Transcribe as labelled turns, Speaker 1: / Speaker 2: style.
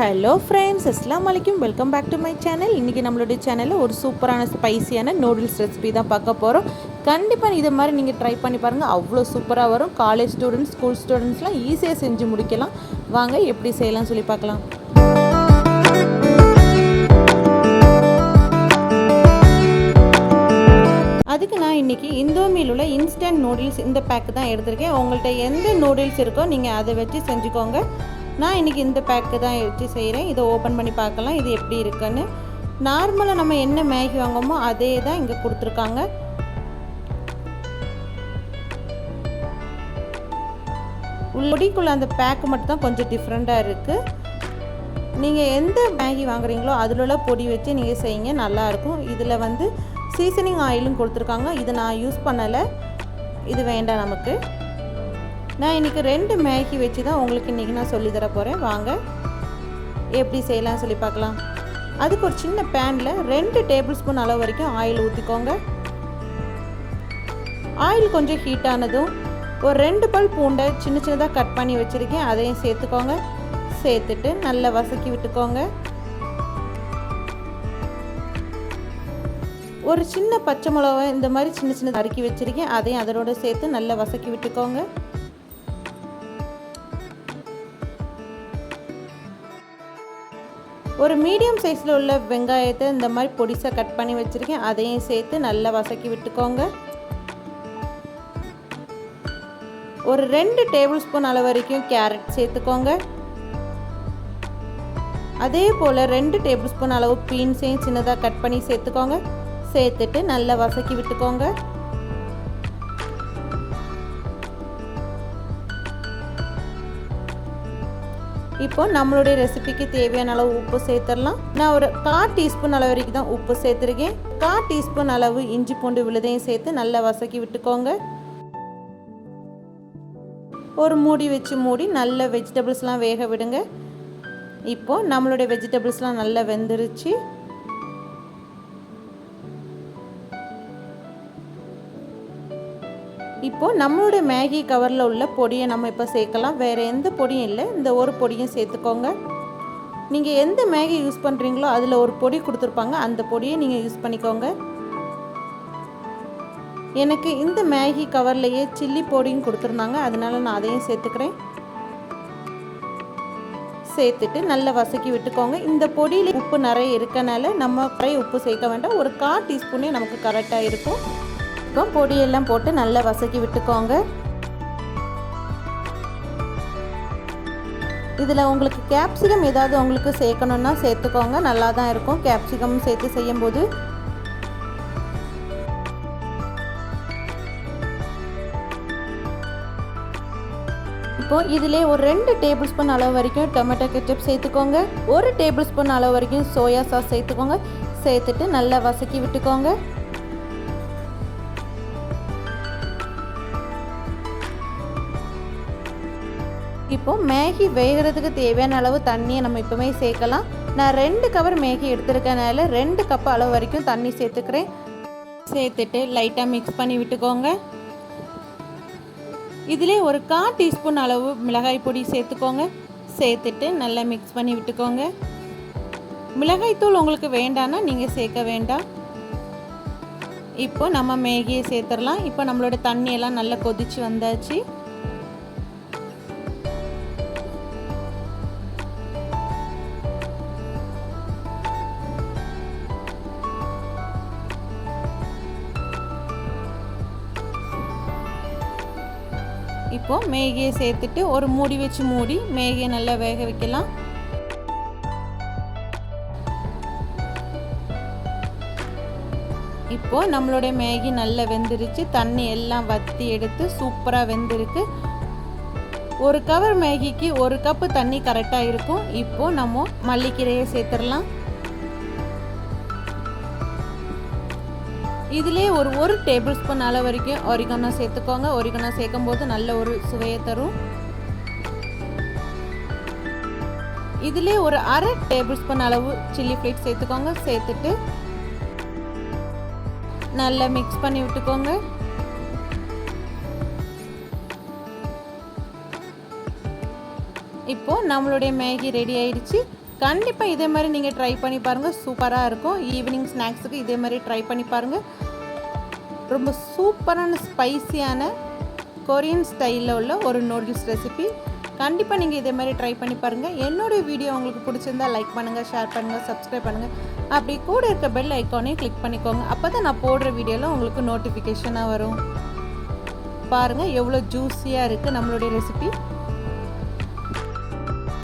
Speaker 1: Hello friends அஸ்லாம் வலைக்கும் welcome back to my channel இன்றைக்கி நம்மளுடைய சேனலில் ஒரு சூப்பரான ஸ்பைசியான நூடுல்ஸ் ரெசிபி தான் பார்க்க போகிறோம் கண்டிப்பாக இதை மாதிரி நீங்கள் ட்ரை பண்ணி பாருங்கள் அவ்வளோ சூப்பராக வரும். காலேஜ் ஸ்டூடெண்ட்ஸ் ஸ்கூல் ஸ்டூடெண்ட்ஸ்லாம் ஈஸியாக செஞ்சு முடிக்கலாம். வாங்க எப்படி செய்யலாம் சொல்லி பார்க்கலாம். அதுக்கு நான் இன்றைக்கி இந்தோமியில் உள்ள இன்ஸ்டன்ட் நூடுல்ஸ் இந்த பேக்கு தான் எடுத்திருக்கேன். உங்கள்கிட்ட எந்த நூடுல்ஸ் இருக்கோ நீங்கள் அதை வச்சு செஞ்சுக்கோங்க. நான் இன்றைக்கி இந்த பேக்கு தான் வச்சு செய்கிறேன் இதை ஓப்பன் பண்ணி பார்க்கலாம். இது எப்படி இருக்குன்னு. நார்மலாக நம்ம என்ன மேகி வாங்குமோ அதே தான் இங்கே கொடுத்துருக்காங்க. உள்ளடிக்குள்ள அந்த பேக்கு மட்டும் தான் கொஞ்சம் டிஃப்ரெண்ட்டாக இருக்குது நீங்கள் எந்த மேகி வாங்குறீங்களோ அதில் உள்ள பொடி வச்சு நீங்கள் செய்யுங்க. நல்லாயிருக்கும் இதில் வந்து சீசனிங் ஆயிலும் கொடுத்துருக்காங்க. இது நான் யூஸ் பண்ணலை. இது வேண்டாம் நமக்கு. நான் இன்றைக்கி ரெண்டு மேகி வச்சு தான் உங்களுக்கு இன்றைக்கி நான் சொல்லி தர போகிறேன் வாங்க. எப்படி செய்யலாம் சொல்லி பார்க்கலாம். அதுக்கு ஒரு சின்ன பேனில் ரெண்டு டேபிள் ஸ்பூன் அளவு வரைக்கும் ஆயில் ஊற்றிக்கோங்க ஆயில் கொஞ்சம் ஹீட் ஆனதும் ஒரு ரெண்டு பல் பூண்டை சின்ன சின்னதாக கட் பண்ணி வச்சுருக்கேன். அதையும் சேர்த்துக்கோங்க. சேர்த்துட்டு நல்லா வசக்கி விட்டுக்கோங்க. ஒரு சின்ன பச்சை மிளகா இந்த மாதிரி சின்ன சின்ன அறுக்கி வச்சுருக்கேன். அதையும் அதோட சேர்த்து நல்லா வசக்கி விட்டுக்கோங்க. ஒரு மீடியம் சைஸில் உள்ள வெங்காயத்தை இந்த மாதிரி பொடிசாக கட் பண்ணி வச்சுருக்கேன். அதையும் சேர்த்து நல்லா வசக்கி விட்டுக்கோங்க. ஒரு ரெண்டு டேபிள் ஸ்பூன் அளவு வரைக்கும் கேரட் சேர்த்துக்கோங்க. அதே போல் ரெண்டு டேபிள் ஸ்பூன் அளவு பீன்ஸையும் சின்னதாக கட் பண்ணி சேர்த்துக்கோங்க. சேர்த்துட்டு நல்லா வசக்கி விட்டுக்கோங்க. இப்போ நம்மளுடைய ரெசிபிக்கு தேவையான அளவு உப்பு சேர்த்துடலாம். நான் ஒரு கால் டீஸ்பூன் அளவு வரைக்கும் தான் உப்பு சேர்த்துருக்கேன். கால் டீஸ்பூன் அளவு இஞ்சி பூண்டு விழுதையும் சேர்த்து நல்லா வசக்கி விட்டுக்கோங்க. ஒரு மூடி வச்சு மூடி நல்ல வெஜிடபிள்ஸ்லாம் வேக விடுங்க. இப்போது நம்மளுடைய வெஜிடபிள்ஸ்லாம் நல்லா வெந்துருச்சு. இப்போது நம்மளுடைய மேகி கவரில் உள்ள பொடியை நம்ம இப்போ சேர்க்கலாம். வேறு எந்த பொடியும் இல்லை. இந்த ஒரு பொடியும் சேர்த்துக்கோங்க. நீங்கள் எந்த மேகி யூஸ் பண்ணுறீங்களோ அதில் ஒரு பொடி கொடுத்துருப்பாங்க. அந்த பொடியை நீங்கள் யூஸ் பண்ணிக்கோங்க. எனக்கு இந்த மேகி கவர்லேயே சில்லி பொடியும் கொடுத்துருந்தாங்க. அதனால நான் அதையும் சேர்த்துக்கிறேன். சேர்த்துட்டு நல்லா வசக்கி விட்டுக்கோங்க. இந்த பொடியில் உப்பு நிறைய இருக்கனால நம்ம நிறைய உப்பு சேர்க்க வேண்டாம். ஒரு கால் டீஸ்பூனே நமக்கு கரெக்டாக இருக்கும். இப்போ பொடியெல்லாம் போட்டு நல்லா வசக்கி விட்டுக்கோங்க. இதில் உங்களுக்கு கேப்சிகம் ஏதாவது உங்களுக்கு சேர்க்கணுன்னா சேர்த்துக்கோங்க. நல்லா தான் இருக்கும். கேப்சிகம் சேர்த்து செய்யும்போது. இப்போ இதிலே ஒரு ரெண்டு டேபிள் ஸ்பூன் அளவு வரைக்கும் டொமேட்டோ கெச்சப் சேர்த்துக்கோங்க. ஒரு டேபிள் ஸ்பூன் அளவு வரைக்கும் சோயா சாஸ் சேர்த்துக்கோங்க. சேர்த்துட்டு நல்லா வசக்கி விட்டுக்கோங்க. இப்போ மேகி வேகிறதுக்கு தேவையான அளவு தண்ணியை நம்ம இப்போவே சேர்க்கலாம். நான் ரெண்டு கவர் மேகி எடுத்துருக்கனால ரெண்டு கப் அளவு வரைக்கும் தண்ணி சேர்த்துக்கிறேன். சேர்த்துட்டு லைட்டாக மிக்ஸ் பண்ணி விட்டுக்கோங்க. இதிலே ஒரு கா டீஸ்பூன் அளவு மிளகாய் பொடி சேர்த்துக்கோங்க. சேர்த்துட்டு நல்லா மிக்ஸ் பண்ணி விட்டுக்கோங்க. மிளகாய்த்தூள் உங்களுக்கு வேண்டான்னா நீங்கள் சேர்க்க வேண்டாம். இப்போ நம்ம மேகியை சேர்த்துடலாம். இப்போ நம்மளோட தண்ணியெல்லாம் நல்லா கொதிச்சு வந்தாச்சு. இப்போது மேகியை சேர்த்துட்டு ஒரு மூடி வச்சு மூடி மேகியை நல்லா வேக வைக்கலாம். இப்போது நம்மளுடைய மேகி நல்லா வெந்துருச்சு. தண்ணி எல்லாம் வற்றி எடுத்து சூப்பராக வெந்திருக்கு. ஒரு கவர் மேகிக்கு ஒரு கப்பு தண்ணி கரெக்டாக இருக்கும். இப்போது நம்ம மல்லிக்கீரையை சேர்த்துடலாம். இதிலே ஒரு ஒரு டேபிள் ஸ்பூன் அளவு வரைக்கும் ஒரிகனா சேர்த்துக்கோங்க. ஒரிகனா சேர்க்கும் போது நல்ல ஒரு சுவையை தரும். இதிலே ஒரு அரை டேபிள் ஸ்பூன் அளவு சில்லி ஃப்ளேக்ஸ் சேர்த்துக்கோங்க. சேர்த்துட்டு நல்லா மிக்ஸ் பண்ணி விட்டுக்கோங்க. இப்போ நம்மளுடைய மேகி ரெடி ஆயிடுச்சு. கண்டிப்பாக இதே மாதிரி நீங்கள் ட்ரை பண்ணி பாருங்கள் சூப்பராக இருக்கும். ஈவினிங் ஸ்நாக்ஸுக்கு இதே மாதிரி ட்ரை பண்ணி பாருங்கள் ரொம்ப சூப்பரான ஸ்பைசியான கொரியன் ஸ்டைலில் உள்ள ஒரு நூடுல்ஸ் ரெசிபி கண்டிப்பாக நீங்கள் இதே மாதிரி ட்ரை பண்ணி பாருங்கள் என்னுடைய வீடியோ உங்களுக்கு பிடிச்சிருந்தா லைக் பண்ணுங்கள் ஷேர் பண்ணுங்கள் சப்ஸ்கிரைப் பண்ணுங்கள் அப்படி கூட இருக்க பெல் ஐக்கானையும் கிளிக் பண்ணிக்கோங்க. அப்போ தான் நான் போடுற வீடியோவில் உங்களுக்கு நோட்டிஃபிகேஷனாக வரும். பாருங்கள் எவ்வளோ ஜூஸியாக இருக்குது நம்மளுடைய ரெசிபி